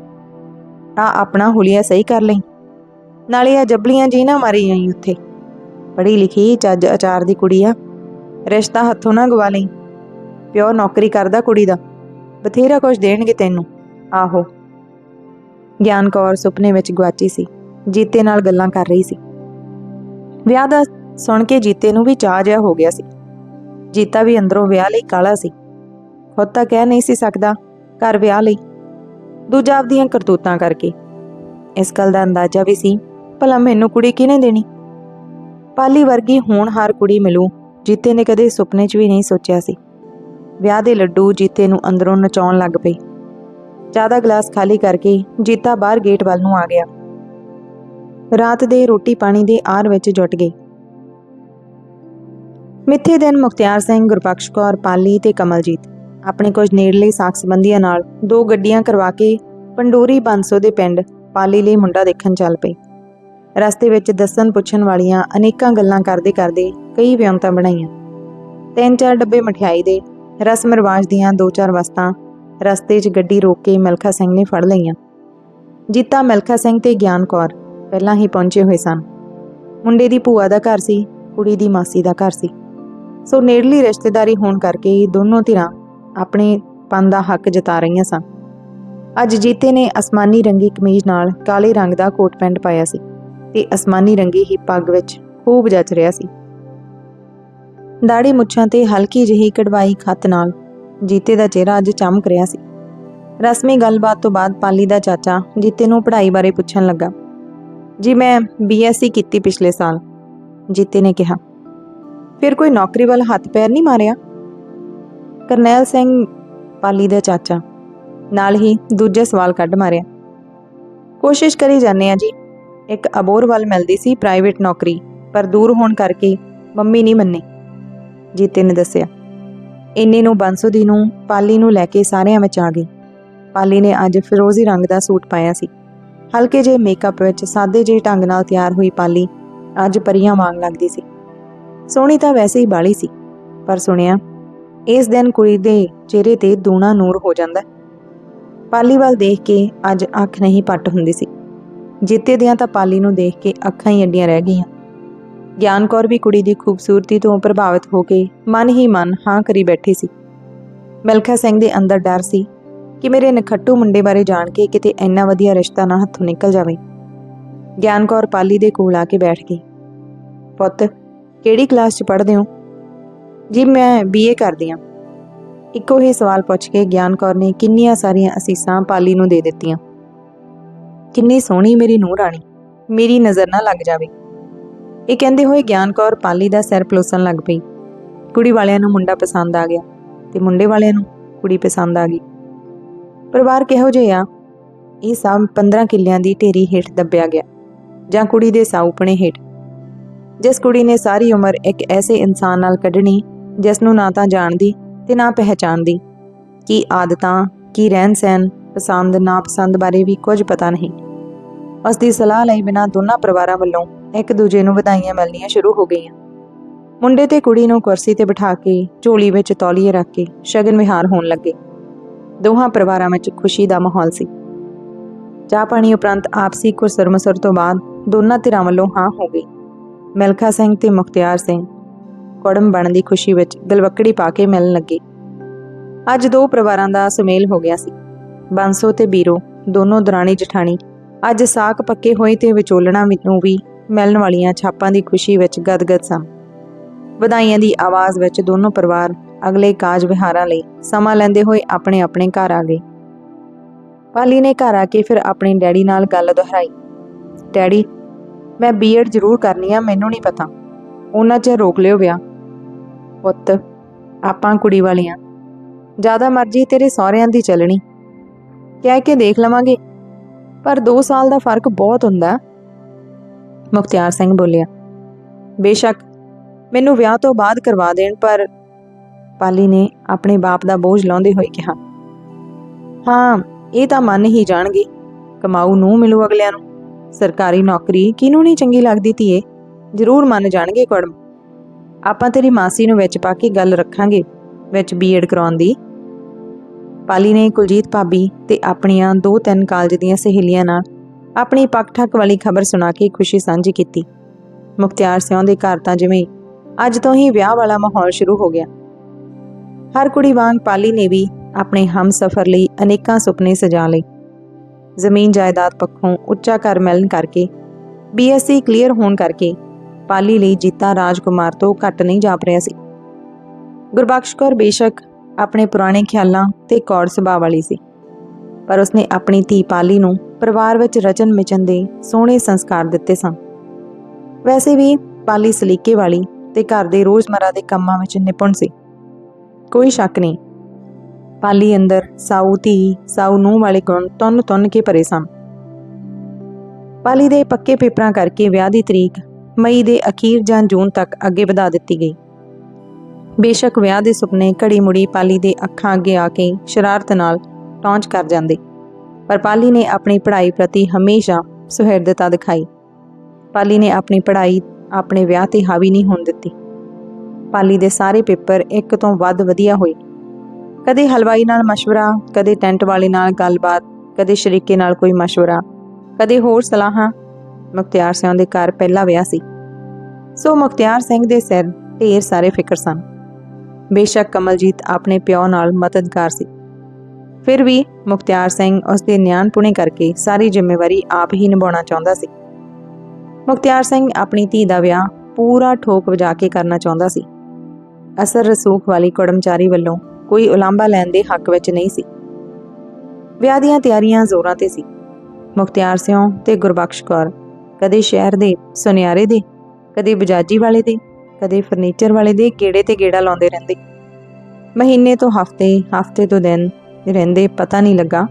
ਆ ਆਪਣਾ ਹੁਲੀਆ ਸਹੀ ਕਰ ਲਈ। ਨਾਲੇ ਆ ਜੱਬਲੀਆਂ ਜੀ ਨਾ ਮਾਰੀ ਆਈ ਉੱਥੇ। ਪੜ੍ਹੀ ਲਿਖੀ ਚੱਜ ਅਚਾਰ ਦੀ ਕੁੜੀ ਆ। ਰਿਸ਼ਤਾ ਹੱਥੋਂ ਨਾ ਗਵਾ ਲਈ। ਪਿਓ ਨੌਕਰੀ ਕਰਦਾ ਕੁੜੀ ਦਾ। ਬਥੇਰਾ ਕੁਝ ਦੇਣਗੇ ਤੈਨੂੰ। ਆਹੋ। ਗਿਆਨ ਕੌਰ ਸੁਪਨੇ ਵਿੱਚ ਗਵਾਚੀ ਸੀ। ਜੀਤੇ ਨਾਲ ਗੱਲਾਂ ਕਰ ਰਹੀ ਸੀ। ਵਿਆਹ ਦਾ ਸੁਣ ਕੇ ਜੀਤੇ ਨੂੰ ਵੀ ਚਾਹ ਜਿਹਾ ਹੋ ਗਿਆ ਸੀ। ਜੀਤਾ ਵੀ ਅੰਦਰੋਂ ਵਿਆਹ ਲਈ ਕਾਲਾ ਸੀ। ਖੁਦ ਤਾਂ ਕਹਿ ਨਹੀਂ ਸੀ ਸਕਦਾ, ਘਰ ਵਿਆਹ ਲਈ। ਦੂਜਾ ਆਪਦੀਆਂ ਕਰਤੂਤਾਂ ਕਰਕੇ। ਇਸ ਗੱਲ ਦਾ ਅੰਦਾਜ਼ਾ ਵੀ ਸੀ, ਭਲਾ ਮੈਨੂੰ ਕੁੜੀ ਕਿਹਨੇ ਦੇਣੀ? ਪਾਲੀ ਵਰਗੀ ਹੋਣਹਾਰ ਕੁੜੀ ਮਿਲੂ, ਜੀਤੇ ਨੇ ਕਦੇ ਸੁਪਨੇ 'ਚ ਵੀ ਨਹੀਂ ਸੋਚਿਆ ਸੀ। ਵਿਆਹ ਦੇ ਲੱਡੂ ਜੀਤੇ ਨੂੰ ਅੰਦਰੋਂ ਨਚਾਉਣ ਲੱਗ ਪਏ। ਜ਼ਿਆਦਾ ਗਲਾਸ ਖਾਲੀ ਕਰਕੇ ਜੀਤਾ ਬਾਹਰ ਗੇਟ ਵੱਲ ਨੂੰ ਆ ਗਿਆ। ਰਾਤ ਦੇ ਰੋਟੀ ਪਾਣੀ ਦੇ ਆਰ ਵਿੱਚ ਜੁਟ ਗਈ। ਮਿੱਥੇ ਦਿਨ ਮੁਖਤਿਆਰ ਸਿੰਘ, ਗੁਰਬਖਸ਼ ਕੌਰ, ਪਾਲੀ ਤੇ ਕਮਲਜੀਤ। ਆਪਣੇ ਕੁਝ ਨੇੜਲੇ ਸਾਖ ਸੰਬੰਧੀਆਂ ਨਾਲ ਦੋ ਗੱਡੀਆਂ ਕਰਵਾ ਕੇ ਪੰਡੋਰੀ ਬੰਸੋ ਦੇ ਪਿੰਡ ਪਾਲੀ ਲਈ ਮੁੰਡਾ ਦੇਖਣ ਚੱਲ ਪਏ। ਰਸਤੇ ਵਿੱਚ ਦੱਸਣ ਪੁੱਛਣ ਵਾਲੀਆਂ ਅਨੇਕਾਂ ਗੱਲਾਂ ਕਰਦੇ ਕਰਦੇ ਕਈ ਵਿਉਂਤਾਂ ਬਣਾਈਆਂ। ਤਿੰਨ ਚਾਰ ਡੱਬੇ ਮਠਿਆਈ ਦੇ ਰਸਮ ਰਿਵਾਜ ਦੀਆਂ ਦੋ ਚਾਰ ਵਸਤਾਂ ਰਸਤੇ 'ਚ ਗੱਡੀ ਰੋਕ ਕੇ ਮਿਲਖਾ ਸਿੰਘ ਨੇ ਫੜ ਲਈਆਂ। ਜੀਤਾ, ਮਿਲਖਾ ਸਿੰਘ ਤੇ ਗਿਆਨ ਕੌਰ ਪਹਿਲਾਂ ਹੀ ਪਹੁੰਚੇ ਹੋਏ ਸਨ। ਮੁੰਡੇ ਦੀ ਭੂਆ ਦਾ ਘਰ ਸੀ, ਕੁੜੀ ਦੀ ਮਾਸੀ ਦਾ ਘਰ ਸੀ। ਸੋ ਨੇੜਲੀ ਰਿਸ਼ਤੇਦਾਰੀ ਹੋਣ ਕਰਕੇ ਹੀ ਦੋਨੋਂ ਧਿਰਾਂ ਆਪਣੇ ਪਨ ਦਾ ਹੱਕ ਜਤਾ ਰਹੀਆਂ ਸਨ। ਅੱਜ ਜੀਤੇ ਨੇ ਅਸਮਾਨੀ ਰੰਗੀ ਕਮੀਜ਼ ਨਾਲ ਕਾਲੇ ਰੰਗ ਦਾ ਕੋਟ ਪੈਂਟ ਪਾਇਆ ਸੀ ਤੇ ਅਸਮਾਨੀ ਰੰਗੀ ਹੀ ਪੱਗ ਵਿੱਚ ਖੂਬ ਜੱਚ ਰਿਹਾ ਸੀ। ਦਾੜੀ ਮੁੱਛਾਂ ਤੇ ਹਲਕੀ ਜਿਹੀ ਕਢਵਾਈ ਖੱਤ ਨਾਲ ਜੀਤੇ ਦਾ ਚਿਹਰਾ ਅੱਜ ਚਮਕ ਰਿਹਾ ਸੀ। ਰਸਮੀ ਗੱਲਬਾਤ ਤੋਂ ਬਾਅਦ ਪਾਲੀ ਦਾ ਚਾਚਾ ਜੀਤੇ ਨੂੰ ਪੜ੍ਹਾਈ ਬਾਰੇ ਪੁੱਛਣ ਲੱਗਾ। ਜੀ ਮੈਂ ਬੀਐਸਸੀ ਕੀਤੀ ਪਿਛਲੇ ਸਾਲ, ਜੀਤੇ ਨੇ ਕਿਹਾ। ਫਿਰ ਕੋਈ ਨੌਕਰੀ ਵੱਲ ਹੱਥ ਪੈਰ ਨਹੀਂ ਮਾਰਿਆ? ਕਰਨੈਲ ਸਿੰਘ ਪਾਲੀ ਦਾ ਚਾਚਾ, ਨਾਲ ਹੀ ਦੂਜੇ ਸਵਾਲ ਕੱਢ ਮਾਰਿਆ। ਕੋਸ਼ਿਸ਼ ਕਰੀ ਜਾਂਦੇ ਆ ਜੀ, ਇੱਕ ਅਬੋਰ ਵੱਲ ਮਿਲਦੀ ਸੀ ਪ੍ਰਾਈਵੇਟ ਨੌਕਰੀ, ਪਰ ਦੂਰ ਹੋਣ ਕਰਕੇ ਮੰਮੀ ਨਹੀਂ ਮੰਨੀ, ਜੀਤੇ ਨੇ ਦੱਸਿਆ। ਇੰਨੇ ਨੂੰ ਬੰਸੋਦੀ ਨੂੰ, ਪਾਲੀ ਨੂੰ ਲੈ ਕੇ ਸਾਰਿਆਂ ਵਿੱਚ ਆ ਗਈ। ਪਾਲੀ ਨੇ ਅੱਜ ਫਿਰੋਜ਼ੀ ਰੰਗ ਦਾ ਸੂਟ ਪਾਇਆ ਸੀ। ਹਲਕੇ ਜਿਹੇ ਮੇਕਅਪ ਵਿੱਚ, ਸਾਦੇ ਜਿਹੇ ਢੰਗ ਨਾਲ ਤਿਆਰ ਹੋਈ ਪਾਲੀ ਅੱਜ ਪਰੀਆਂ ਵਾਂਗ ਲੱਗਦੀ ਸੀ। ਸੋਹਣੀ ਤਾਂ ਵੈਸੇ ਹੀ ਬਾਲੀ ਸੀ, ਪਰ ਸੁਣਿਆ, ਇਸ ਦਿਨ ਕੁੜੀ ਦੇ ਚਿਹਰੇ ਤੇ ਦੂਣਾ ਨੂਰ ਹੋ ਜਾਂਦਾ ਪਾਲੀ ਵੱਲ ਦੇਖ ਕੇ ਅੱਜ ਅੱਖ ਨਹੀਂ ਪੱਟ ਹੁੰਦੀ ਸੀ। ਜਿੱਤੇ ਦੀਆਂ ਤਾਂ ਪਾਲੀ ਨੂੰ ਦੇਖ ਕੇ ਅੱਖਾਂ ਹੀ ਅੱਡੀਆਂ ਰਹਿ ਗਈਆਂ। ਗਿਆਨ ਕੌਰ ਵੀ ਕੁੜੀ ਦੀ ਖੂਬਸੂਰਤੀ ਤੋਂ ਪ੍ਰਭਾਵਿਤ ਹੋ ਕੇ ਮਨ ਹੀ ਮਨ ਹਾਂ ਕਰੀ ਬੈਠੀ ਸੀ। ਮਿਲਖਾ ਸਿੰਘ ਦੇ ਅੰਦਰ ਡਰ ਸੀ ਕਿ ਮੇਰੇ ਨਖੱਟੂ ਮੁੰਡੇ ਬਾਰੇ ਜਾਣ ਕੇ ਕਿਤੇ ਇੰਨਾ ਵਧੀਆ ਰਿਸ਼ਤਾ ਨਾ ਹੱਥੋਂ ਨਿਕਲ ਜਾਵੇ। ਗਿਆਨ ਕੌਰ ਪਾਲੀ ਦੇ ਕੋਲ ਆ ਕੇ ਬੈਠ ਗਈ। ਪੁੱਤ ਕਿਹੜੀ ਕਲਾਸ 'ਚ ਪੜ੍ਹਦੇ ਹੋ? ਜੀ ਮੈਂ ਬੀਏ ਕਰਦੀ ਹਾਂ। ਇੱਕੋ ਹੀ ਸਵਾਲ ਪੁੱਛ ਕੇ ਗਿਆਨ ਕੌਰ ਨੇ ਕਿੰਨੀਆਂ ਸਾਰੀਆਂ ਅਸੀਸਾਂ ਪਾਲੀ ਨੂੰ ਦੇ ਦਿੱਤੀਆਂ। ਕਿੰਨੀ ਸੋਹਣੀ ਮੇਰੀ ਨੂੰਹ ਰਾਣੀ, ਮੇਰੀ ਨਜ਼ਰ ਨਾ ਲੱਗ ਜਾਵੇ। ਇਹ ਕਹਿੰਦੇ ਹੋਏ ਗਿਆਨ ਕੌਰ ਪਾਲੀ ਦਾ ਸਿਰ ਪਲੋਸਣ ਲੱਗ ਪਈ। ਕੁੜੀ ਵਾਲਿਆਂ ਨੂੰ ਮੁੰਡਾ ਪਸੰਦ ਆ ਗਿਆ ਤੇ ਮੁੰਡੇ ਵਾਲਿਆਂ ਨੂੰ ਕੁੜੀ ਪਸੰਦ ਆ ਗਈ। ਪਰਿਵਾਰ ਕਿਹੋ ਜਿਹਾ ਆ? ਇਹ ਸਭ 15 ਕਿੱਲਿਆਂ ਦੀ ਢੇਰੀ ਹੇਠ ਦੱਬਿਆ ਗਿਆ ਜਾਂ ਕੁੜੀ ਦੇ ਸਾਊਪਣੇ ਹੇਠ। ਜਿਸ ਕੁੜੀ ਨੇ ਸਾਰੀ ਉਮਰ ਇੱਕ ਐਸੇ ਇਨਸਾਨ ਨਾਲ ਕੱਢਣੀ, ਜਿਸ ਨੂੰ ਨਾ ਤਾਂ ਜਾਣਦੀ ਤੇ ਨਾ ਪਹਿਚਾਣਦੀ। ਕੀ ਆਦਤਾਂ, ਕੀ ਰਹਿਣ ਸਹਿਣ ਪਸੰਦ ਨਾ ਪਸੰਦ ਬਾਰੇ ਵੀ ਕੁਝ ਪਤਾ ਨਹੀਂ। ਉਸ ਦੀ ਸਲਾਹ ਲਈ ਬਿਨਾਂ ਦੋਨਾਂ ਪਰਿਵਾਰਾਂ ਵੱਲੋਂ ਇੱਕ ਦੂਜੇ ਨੂੰ ਵਧਾਈਆਂ ਮਿਲਣੀਆਂ ਸ਼ੁਰੂ ਹੋ ਗਈਆਂ। ਮੁੰਡੇ ਤੇ ਕੁੜੀ ਨੂੰ ਕੁਰਸੀ ਤੇ ਬਿਠਾ ਕੇ ਝੋਲੀ ਵਿੱਚ ਤੌਲੀਏ ਰੱਖ ਕੇ ਸ਼ਗਨ ਵਿਹਾਰ ਹੋਣ ਲੱਗੇ। ਦੋਹਾਂ ਪਰਿਵਾਰਾਂ ਵਿੱਚ ਖੁਸ਼ੀ ਦਾ ਮਾਹੌਲ ਸੀ। ਚਾਹ ਪਾਣੀ ਉਪਰੰਤ ਆਪਸੀ ਕੁਸਰਮਸਰ ਤੋਂ ਬਾਅਦ ਦੋਨਾਂ ਧਿਰਾਂ ਵੱਲੋਂ ਹਾਂ ਹੋ ਗਈ। ਮਿਲਖਾ ਸਿੰਘ ਤੇ ਮੁਖਤਿਆਰ ਸਿੰਘ ਕੁੜਮ ਬਣਨ ਦੀ ਖੁਸ਼ੀ ਵਿੱਚ ਗਲਵੱਕੜੀ ਪਾ ਕੇ ਮਿਲਣ ਲੱਗੇ। ਅੱਜ ਦੋ ਪਰਿਵਾਰਾਂ ਦਾ ਸੁਮੇਲ ਹੋ ਗਿਆ ਸੀ। ਬੰਸੋ ਤੇ ਬੀਰੋ, ਦੋਨੋਂ ਦਰਾਣੀ ਜਠਾਣੀ, ਅੱਜ ਸਾਕ ਪੱਕੇ ਹੋਏ ਤੇ ਵਿਚੋਲਣਾ ਨੂੰ ਵੀ ਮਿਲਣ ਵਾਲੀਆਂ ਛਾਪਾਂ ਦੀ ਖੁਸ਼ੀ ਵਿੱਚ ਗਦਗਦ ਸਨ ਵਧਾਈਆਂ ਦੀ ਆਵਾਜ਼ ਵਿੱਚ ਦੋਨੋਂ ਪਰਿਵਾਰ ਅਗਲੇ ਕਾਜ ਵਿਹਾਰਾਂ ਲਈ ਸਮਾਂ ਲੈਂਦੇ ਹੋਏ ਆਪਣੇ ਆਪਣੇ ਘਰ ਆ ਗਏ। ਪਾਲੀ ਨੇ ਘਰ ਆ ਕੇ ਫਿਰ ਆਪਣੇ ਡੈਡੀ ਨਾਲ ਗੱਲ ਦੁਹਰਾਈ। ਡੈਡੀ ਮੈਂ ਬੀਐਡ ਜ਼ਰੂਰ ਕਰਨੀ ਆ, ਮੈਨੂੰ ਨਹੀਂ ਪਤਾ। ਉਹਨਾਂ 'ਚ ਰੋਕ ਲਿਓ ਵਿਆਹ। ਪੁੱਤ, ਆਪਾਂ ਕੁੜੀ ਵਾਲੀਆਂ। ਜ਼ਿਆਦਾ ਮਰਜ਼ੀ ਤੇਰੇ ਸਹੁਰਿਆਂ ਦੀ ਚੱਲਣੀ। ਕਹਿ ਕੇ ਦੇਖ ਲਵਾਂਗੇ। ਪਰ 2 ਸਾਲ ਦਾ ਫ਼ਰਕ ਬਹੁਤ ਹੁੰਦਾ। ਮੁਖਤਿਆਰ ਸਿੰਘ ਬੋਲਿਆ, ਬੇਸ਼ੱਕ, ਮੈਨੂੰ ਵਿਆਹ ਤੋਂ ਬਾਅਦ ਕਰਵਾ ਦੇਣ, ਪਰ ਪਾਲੀ ਨੇ ਆਪਣੇ ਬਾਪ ਦਾ ਬੋਝ ਲਾਉਂਦੇ ਹੋਏ ਕਿਹਾ, ਹਾਂ, ਇਹ ਤਾਂ ਮੰਨ ਹੀ ਜਾਣਗੇ। ਕਮਾਊ ਨੂੰ ਮਿਲੂ ਅਗਲਿਆਂ ਨੂੰ। ਸਰਕਾਰੀ ਨੌਕਰੀ ਕਿਹਨੂੰ ਨਹੀਂ ਚੰਗੀ ਲੱਗਦੀ ਧੀਏ? ਜ਼ਰੂਰ ਮੰਨ ਜਾਣਗੇ ਕੁੜਮ। ਆਪਾਂ ਤੇਰੀ ਮਾਸੀ ਨੂੰ ਵਿੱਚ ਪਾ ਕੇ ਗੱਲ ਰੱਖਾਂਗੇ, ਵਿੱਚ ਬੀਐਡ ਕਰਾਉਣ ਦੀ। ਪਾਲੀ ਨੇ ਕੁਲਜੀਤ ਭਾਬੀ ਤੇ ਆਪਣੀਆਂ ਦੋ ਤਿੰਨ ਕਾਲਜ ਦੀਆਂ ਸਹੇਲੀਆਂ ਨਾਲ ਆਪਣੀ ਪੱਕ-ਠੱਕ ਵਾਲੀ ਖਬਰ ਸੁਣਾ ਕੇ ਖੁਸ਼ੀ ਸਾਂਝੀ ਕੀਤੀ। ਮੁਖਤਿਆਰ ਸਿਉਂ ਦੇ ਘਰ ਤਾਂ ਜਿਵੇਂ ਅੱਜ ਤੋਂ ਹੀ ਵਿਆਹ ਵਾਲਾ ਮਾਹੌਲ ਸ਼ੁਰੂ ਹੋ ਗਿਆ। ਹਰ ਕੁੜੀ ਵਾਂਗ ਪਾਲੀ ਨੇ ਵੀ ਆਪਣੇ ਹਮਸਫਰ ਲਈ ਅਨੇਕਾਂ ਸੁਪਨੇ ਸਜਾ ਲਏ। ਜ਼ਮੀਨ ਜਾਇਦਾਦ ਪੱਖੋਂ ਉੱਚਾ ਘਰ ਮਿਲਣ ਕਰਕੇ, ਬੀਐਸਸੀ ਕਲੀਅਰ ਹੋਣ ਕਰਕੇ ਪਾਲੀ ਲਈ ਜੀਤਾ ਰਾਜਕੁਮਾਰ ਤੋਂ ਘੱਟ ਨਹੀਂ ਜਾਪ ਰਿਹਾ ਸੀ। ਗੁਰਬਖਸ਼ ਕੌਰ ਬੇਸ਼ੱਕ ਆਪਣੇ ਪੁਰਾਣੇ ਖਿਆਲਾਂ ਤੇ ਕੌੜ ਸੁਭਾਅ ਵਾਲੀ ਸੀ, ਪਰ ਉਸਨੇ ਆਪਣੀ ਧੀ ਪਾਲੀ ਨੂੰ ਪਰਿਵਾਰ ਵਿੱਚ ਰਚਨ ਮਿਚਨ ਦੇ ਸੋਹਣੇ ਸੰਸਕਾਰ ਦਿੱਤੇ ਸਨ। ਵੈਸੇ ਵੀ ਪਾਲੀ ਸਲੀਕੇ ਵਾਲੀ ਤੇ ਘਰ ਦੇ ਰੋਜ਼ਮਰਾ ਦੇ ਕੰਮਾਂ ਵਿੱਚ ਨਿਪੁੰਨ ਸੀ। ਕੋਈ ਸ਼ੱਕ ਨਹੀਂ ਪਾਲੀ ਅੰਦਰ ਸਾਊ ਧੀ, ਸਾਊ ਨੂੰ ਵਾਲੇ ਗੁਣ ਤੁੰਨ ਤੁੰਨ ਕੇ ਭਰੇ ਸਨ। ਪਾਲੀ ਦੇ ਪੱਕੇ ਪੇਪਰਾਂ ਕਰਕੇ ਵਿਆਹ ਦੀ ਤਰੀਕ ਮਈ ਦੇ ਅਖੀਰ ਜਾਂ ਜੂਨ ਤੱਕ ਅੱਗੇ ਵਧਾ ਦਿੱਤੀ ਗਈ। ਬੇਸ਼ੱਕ ਵਿਆਹ ਦੇ ਸੁਪਨੇ ਘੜੀ ਮੁੜੀ ਪਾਲੀ ਦੇ ਅੱਖਾਂ ਅੱਗੇ ਆ ਕੇ ਸ਼ਰਾਰਤ ਨਾਲ ਟੌਂਚ ਕਰ ਜਾਂਦੇ। ਪਰ ਪਾਲੀ ਨੇ ਆਪਣੀ ਪੜ੍ਹਾਈ ਪ੍ਰਤੀ ਹਮੇਸ਼ਾ ਸੁਹਿਰਦਤਾ ਦਿਖਾਈ। ਪਾਲੀ ਨੇ ਆਪਣੀ ਪੜ੍ਹਾਈ ਆਪਣੇ ਵਿਆਹ ਤੇ ਹਾਵੀ ਨਹੀਂ ਹੋਣ ਦਿੱਤੀ। ਪਾਲੀ ਦੇ ਸਾਰੇ ਪੇਪਰ ਇੱਕ ਤੋਂ ਵੱਧ ਵਧੀਆ ਹੋਏ। ਕਦੇ ਹਲਵਾਈ ਨਾਲ مشورہ ਕਦੇ ਟੈਂਟ ਵਾਲੇ ਨਾਲ ਗੱਲਬਾਤ ਕਦੇ ਸ਼ਰੀਕੇ ਨਾਲ ਕੋਈ مشورہ ਕਦੇ ਹੋਰ ਸਲਾਹਾਂ ਮੁਖਤਿਆਰ ਸਿੰਘ ਦੇ ਘਰ ਪਹਿਲਾ ਵਿਆਹ ਸੀ ਸੋ ਮੁਖਤਿਆਰ ਸਿੰਘ ਦੇ ਸਿਰ ਢੇਰ ਸਾਰੇ ਫਿਕਰ ਸਨ ਬੇਸ਼ੱਕ ਕਮਲਜੀਤ ਆਪਣੇ ਪਿਓ ਨਾਲ ਮਦਦਗਾਰ ਸੀ ਫਿਰ ਵੀ ਮੁਖਤਿਆਰ ਸਿੰਘ ਉਸ ਦੇ ਨਿਆਣਪੁਣੇ ਕਰਕੇ ਸਾਰੀ ਜ਼ਿੰਮੇਵਾਰੀ ਆਪ ਹੀ ਨਿਭਾਉਣਾ ਚਾਹੁੰਦਾ ਸੀ ਮੁਖਤਿਆਰ ਸਿੰਘ ਆਪਣੀ ਧੀ ਦਾ ਵਿਆਹ ਪੂਰਾ ਠੋਕ ਵਜਾ ਕੇ ਕਰਨਾ ਚਾਹੁੰਦਾ ਸੀ ਅਸਰ ਰਸੂਖ ਵਾਲੀ ਕੁੜਮਚਾਰੀ ਵੱਲੋਂ ਕੋਈ ਉਲਾਂਭਾ ਲੈਣ ਦੇ ਹੱਕ ਵਿੱਚ ਨਹੀਂ ਸੀ। ਵਿਆਹ ਦੀਆਂ ਤਿਆਰੀਆਂ ਜ਼ੋਰਾਂ ਤੇ ਸੀ। ਮੁਖਤਿਆਰ ਸਿਉਂ ਤੇ ਗੁਰਬਖਸ਼ ਕੌਰ, ਕਦੇ ਸ਼ਹਿਰ ਦੇ ਸੁਨਿਆਰੇ ਦੇ, ਕਦੇ ਬਜਾਜੀ ਵਾਲੇ ਦੇ, ਕਦੇ ਫਰਨੀਚਰ ਵਾਲੇ ਦੇ ਗੇੜੇ ਤੇ ਗੇੜਾ ਲਾਉਂਦੇ ਰਹਿੰਦੇ। ਮਹੀਨੇ ਤੋਂ ਹਫ਼ਤੇ ਹਫ਼ਤੇ ਤੋਂ ਦਿਨ ਰਹਿੰਦੇ ਪਤਾ ਨਹੀਂ ਲੱਗਾ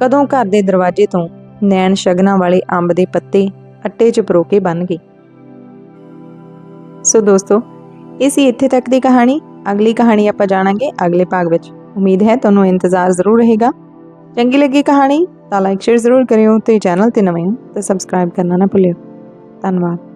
ਕਦੋਂ ਘਰ ਦੇ ਦਰਵਾਜ਼ੇ ਤੋਂ ਨੈਣ ਸ਼ਗਨਾਂ ਵਾਲੇ ਅੰਬ ਦੇ ਪੱਤੇ ਅੱਟੇ 'ਚ ਪਰੋ ਕੇ ਬਣ ਗਏ। ਸੋ ਦੋਸਤੋ, ਇਹ ਸੀ ਇੱਥੇ ਤੱਕ ਦੀ ਕਹਾਣੀ। ਅਗਲੀ ਕਹਾਣੀ ਆਪਾਂ ਜਾਣਾਂਗੇ ਅਗਲੇ ਭਾਗ ਵਿੱਚ। ਉਮੀਦ ਹੈ ਤੁਹਾਨੂੰ ਇੰਤਜ਼ਾਰ ਜ਼ਰੂਰ ਰਹੇਗਾ। ਚੰਗੀ ਲੱਗੀ ਕਹਾਣੀ ਤਾਂ ਲਾਈਕ ਸ਼ੇਅਰ ਜ਼ਰੂਰ ਕਰਿਓ ਤੇ ਚੈਨਲ ਤੇ ਨਵੇਂ ਹੋ ਤਾਂ ਸਬਸਕ੍ਰਾਈਬ ਕਰਨਾ ਨਾ ਭੁੱਲਿਓ। ਧੰਨਵਾਦ।